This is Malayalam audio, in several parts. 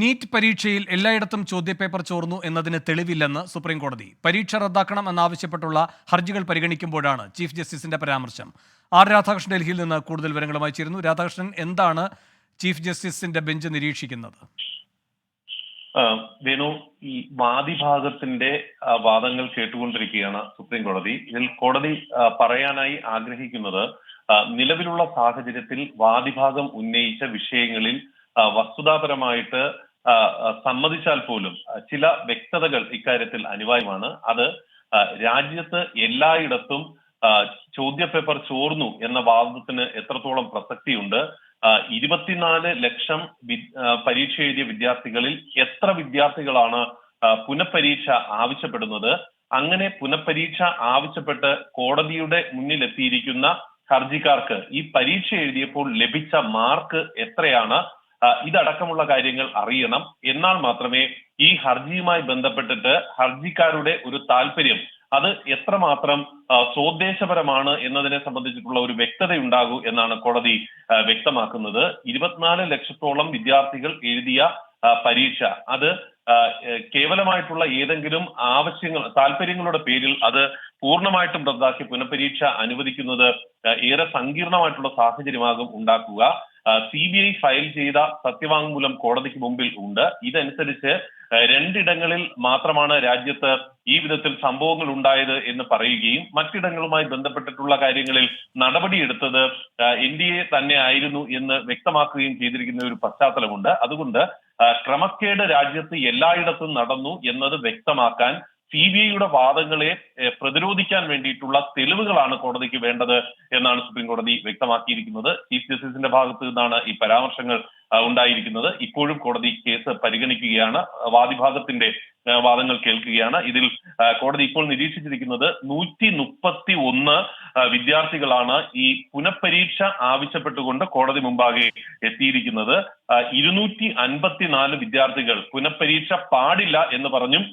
നീറ്റ് പരീക്ഷയിൽ എല്ലായിടത്തും ചോദ്യപേപ്പർ ചോർന്നു എന്നതിന് തെളിവില്ലെന്ന് സുപ്രീം കോടതി പരീക്ഷ റദ്ദാക്കണം എന്നാവശ്യപ്പെട്ടുള്ള ഹർജികൾ പരിഗണിക്കുമ്പോഴാണ് ചീഫ് ജസ്റ്റിസിന്റെ പരാമർശം. ആർ രാധാകൃഷ്ണൻ ഡൽഹിയിൽ നിന്ന് കൂടുതൽ വിവരങ്ങളുമായി ചേരുന്നു. രാധാകൃഷ്ണൻ എന്താണ് ചീഫ് ജസ്റ്റിസിന്റെ ബെഞ്ച് നിരീക്ഷിക്കുന്നത്? വേണു ഈ വാദിഭാഗത്തിന്റെ വാദങ്ങൾ കേട്ടുകൊണ്ടിരിക്കുകയാണ് സുപ്രീം കോടതി ഇതിൽ കോടതി പറയാനായി ആഗ്രഹിക്കുന്നത് നിലവിലുള്ള സാഹചര്യത്തിൽ വാദിഭാഗം ഉന്നയിച്ച വിഷയങ്ങളിൽ വസ്തുതാപരമായിട്ട് സമ്മതിച്ചാൽ പോലും ചില വ്യക്തതകൾ ഇക്കാര്യത്തിൽ അനിവാര്യമാണ്. അത് രാജ്യത്ത് എല്ലായിടത്തും ചോദ്യപേപ്പർ ചോർന്നു എന്ന വാദത്തിന് എത്രത്തോളം പ്രസക്തിയുണ്ട് ഇരുപത്തിനാല് ലക്ഷം പരീക്ഷ എഴുതിയ വിദ്യാർത്ഥികളിൽ എത്ര വിദ്യാർത്ഥികളാണ് പുനഃപരീക്ഷ ആവശ്യപ്പെടുന്നത്? അങ്ങനെ പുനഃപരീക്ഷ ആവശ്യപ്പെട്ട് കോടതിയുടെ മുന്നിലെത്തിയിരിക്കുന്ന ഹർജിക്കാർക്ക് ഈ പരീക്ഷ എഴുതിയപ്പോൾ ലഭിച്ച മാർക്ക് എത്രയാണ്? ഇതടക്കമുള്ള കാര്യങ്ങൾ അറിയണം. എന്നാൽ മാത്രമേ ഈ ഹർജിയുമായി ബന്ധപ്പെട്ടിട്ട് ഹർജിക്കാരുടെ ഒരു താല്പര്യം അത് എത്രമാത്രം സ്വദേശപരമാണ് എന്നതിനെ സംബന്ധിച്ചിട്ടുള്ള ഒരു വ്യക്തതയുണ്ടാകൂ എന്നാണ് കോടതി വ്യക്തമാക്കുന്നത്. ഇരുപത്തിനാല് ലക്ഷത്തോളം വിദ്യാർത്ഥികൾ എഴുതിയ പരീക്ഷ. അത് കേവലമായിട്ടുള്ള ഏതെങ്കിലും ആവശ്യങ്ങൾ താല്പര്യങ്ങളുടെ പേരിൽ അത് പൂർണമായിട്ടും റദ്ദാക്കി പുനഃപരീക്ഷ അനുവദിക്കുന്നത് ഏറെ സങ്കീർണമായിട്ടുള്ള സാഹചര്യമാകും ഉണ്ടാക്കുക. സി ബി ഐ ഫയൽ ചെയ്ത സത്യവാങ്മൂലം കോടതിക്ക് മുമ്പിൽ ഉണ്ട്. ഇതനുസരിച്ച് രണ്ടിടങ്ങളിൽ മാത്രമാണ് രാജ്യത്ത് ഈ വിധത്തിൽ സംഭവങ്ങൾ ഉണ്ടായത് എന്ന് പറയുകയും മറ്റിടങ്ങളുമായി ബന്ധപ്പെട്ടിട്ടുള്ള കാര്യങ്ങളിൽ നടപടിയെടുത്തത് എൻ ഡി എ തന്നെ ആയിരുന്നു എന്ന് വ്യക്തമാക്കുകയും ചെയ്തിരിക്കുന്ന ഒരു പശ്ചാത്തലമുണ്ട്. അതുകൊണ്ട് ക്രമക്കേട് രാജ്യത്ത് എല്ലായിടത്തും നടന്നു എന്നത് വ്യക്തമാക്കാൻ സി ബി ഐയുടെ വാദങ്ങളെ പ്രതിരോധിക്കാൻ വേണ്ടിയിട്ടുള്ള തെളിവുകളാണ് കോടതിക്ക് വേണ്ടത് എന്നാണ് സുപ്രീം കോടതി വ്യക്തമാക്കിയിരിക്കുന്നത്. ചീഫ് ജസ്റ്റിസിന്റെ ഭാഗത്ത് നിന്നാണ് ഈ പരാമർശങ്ങൾ ഉണ്ടായിരിക്കുന്നത്. ഇപ്പോഴും കോടതി കേസ് പരിഗണിക്കുകയാണ്. വാദിഭാഗത്തിന്റെ വാദങ്ങൾ കേൾക്കുകയാണ്. ഇതിൽ കോടതി ഇപ്പോൾ നിരീക്ഷിച്ചിരിക്കുന്നത് നൂറ്റി മുപ്പത്തി ഒന്ന് വിദ്യാർത്ഥികളാണ് ഈ പുനഃപരീക്ഷ ആവശ്യപ്പെട്ടുകൊണ്ട് കോടതി മുമ്പാകെ എത്തിയിരിക്കുന്നത്. ഇരുന്നൂറ്റി അൻപത്തിനാല് വിദ്യാർത്ഥികൾ പുനഃപരീക്ഷ പാടില്ല എന്ന് പറഞ്ഞും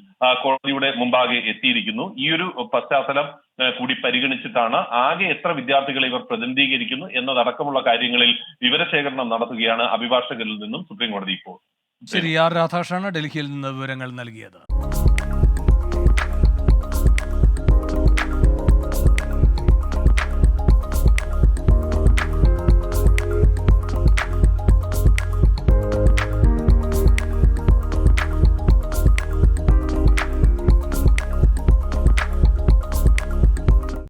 കോടതിയുടെ മുമ്പാകെ എത്തിയിരിക്കുന്നു. ഈ ഒരു പശ്ചാത്തലം കൂടി പരിഗണിച്ചിട്ടാണ് ആകെ എത്ര വിദ്യാർത്ഥികളെ ഇവർ പ്രതിനിധീകരിക്കുന്നു എന്നതടക്കമുള്ള കാര്യങ്ങളിൽ വിവരശേഖരണം നടത്തുകയാണ് അഭിഭാഷകരിൽ നിന്നും സുപ്രീം കോടതി ഇപ്പോൾ. ശരി ആർ രാധാകൃഷ്ണനാണ് ഡൽഹിയിൽ നിന്ന് വിവരങ്ങൾ നൽകിയത്.